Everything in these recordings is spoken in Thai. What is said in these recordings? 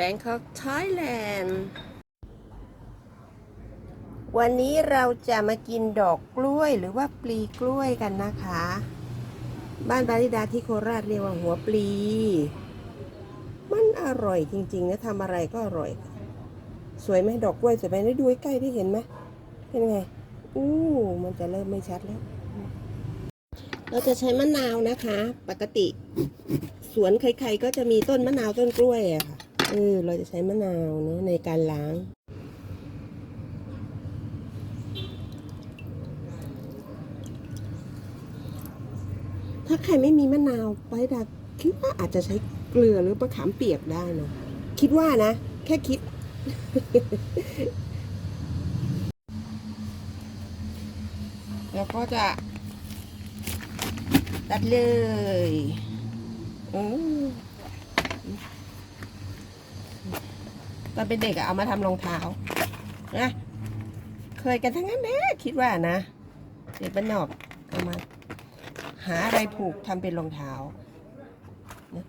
Bangkok Thailand วันนี้เราจะมากินดอกกล้วยหรือว่าปลีกล้วยกันนะคะ บ้านบาริดาที่โคราชเรียกว่าหัวปลี มันอร่อยจริงๆนะทำอะไรก็อร่อย สวยไหมดอกกล้วยสวยไหมได้ดูใกล้ได้เห็นไหมเป็นไงอู้มันจะเริ่มไม่ชัดแล้ว เราจะใช้มะนาวนะคะ ปกติ สวนใครๆก็จะมีต้นมะนาวต้นกล้วยอะค่ะ เออเราจะใช้มะนาวเนาะในการล้างถ้าใครไม่มีมะนาวไปดาคิดว่าอาจจะใช้เกลือหรือมะขามเปียกได้เนาะคิดว่านะ แค่คิด แล้วก็จะ ตัดเลยอืม ตอนเป็นเด็กเอามาทำรองเท้านะเคยกันทั้งนั้นแหละคิดว่านะ เด็กบ้านนอกเอามา หาอะไรผูกทำเป็นรองเท้านะ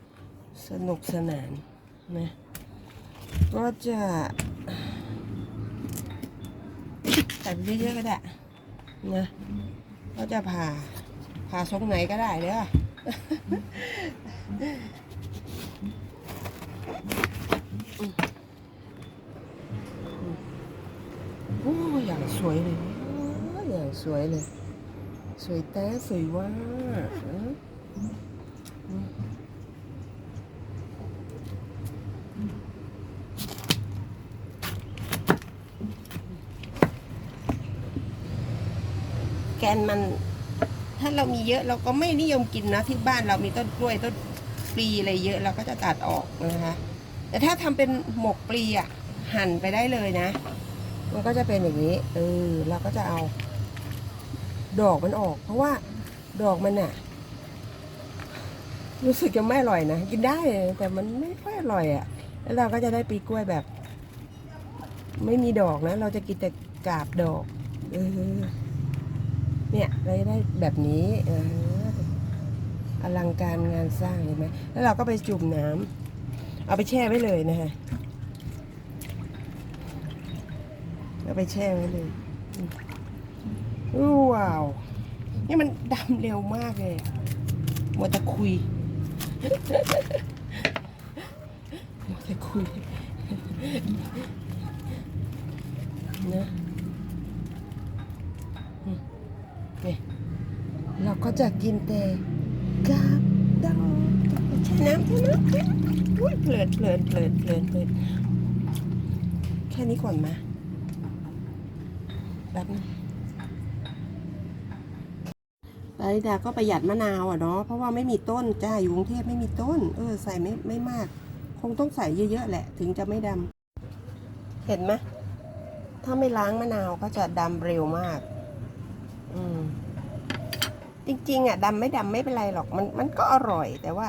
สนุกสนานนะก็จะใส่ไปเยอะๆก็ได้นะก็จะผ่าผ่าทรงไหนก็ได้เด้อโอ้อย่าง สวยเลยโอ้อย่างสวยเลย สวยแต่สวยว่าแกนมัน ถ้าเรามีเยอะเราก็ไม่นิยมกินนะที่บ้านเรามีต้นกล้วยต้นปลีอะไรเยอะเราก็จะตัดออกนะคะแต่ถ้าทำเป็นหมกปลีอะหั่นไปได้เลยนะ มันก็จะเป็นอย่างนี้ เออ เราก็จะเอา ดอกมันออก เพราะว่าดอกมันน่ะรู้สึกจะไม่อร่อยนะ กินได้ แต่มันไม่ค่อยอร่อยอะ่ะแล้วเราก็จะได้ปีกล้วยแบบ ไม่มีดอกนะ เราจะกินแต่กาบดอกเออเนี่ยเราจะได้แบบนี้เอออลังการงานสร้างเห็นไหมแล้วเราก็ไปจุ่มน้ำเอาไปแช่ไว้เลยนะฮะ เอาไปแช่ไว้เลยว้าว นี่มันดำเร็วมากเลยมัวแต่คุยมัวแต่คุยนะอืมนี่เราก็จะกินแต่กาบดองใช้น้ำใช่ไหมอุ้ยเพลิดเพลินเพลินเพลินเพลินแค่นี้ก่อนมา แบบนึงปาริดาก็ประหยัดมะนาวอะเนาะ เพราะว่าไม่มีต้นจ้าอยู่กรุงเทพไม่มีต้น เออ ใส่ไม่ไม่มาก คงต้องใส่เยอะๆแหละ ถึงจะไม่ดำ เห็นไหมถ้าไม่ล้างมะนาวก็จะดำเร็วมาก อืมจริงๆอะดำไม่ดำไม่เป็นไรหรอก มันมันก็อร่อยแต่ว่า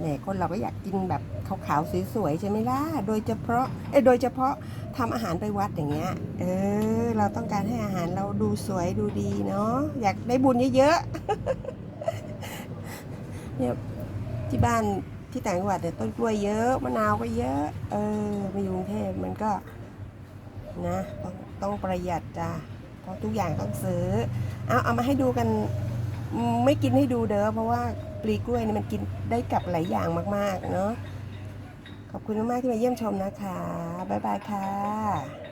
เนี่ยคนเราก็อยากกินแบบขาวๆสวยๆใช่ไหมล่ะ โดยเฉพาะเอโดยเฉพาะทำอาหารไปวัดอย่างเงี้ย เออ เราต้องการให้อาหารเราดูสวยดูดีเนาะ อยากได้บุญเยอะๆ เนี่ยที่บ้านที่ต่างจังหวัดเนี่ยต้นกล้วยเยอะมะนาวก็เยอะ เออมาอยู่กรุงเทพมันก็นะต้องต้องประหยัดจ้ะเพราะทุกอย่างต้องซื้อ เอาเอามาให้ดูกัน ไม่กินให้ดูเด้อเพราะว่า ปลีกล้วยนี่มันกินได้กับหลายอย่างมากๆเนาะขอบคุณมากๆที่มาเยี่ยมชมนะคะ บ๊ายบายค่ะ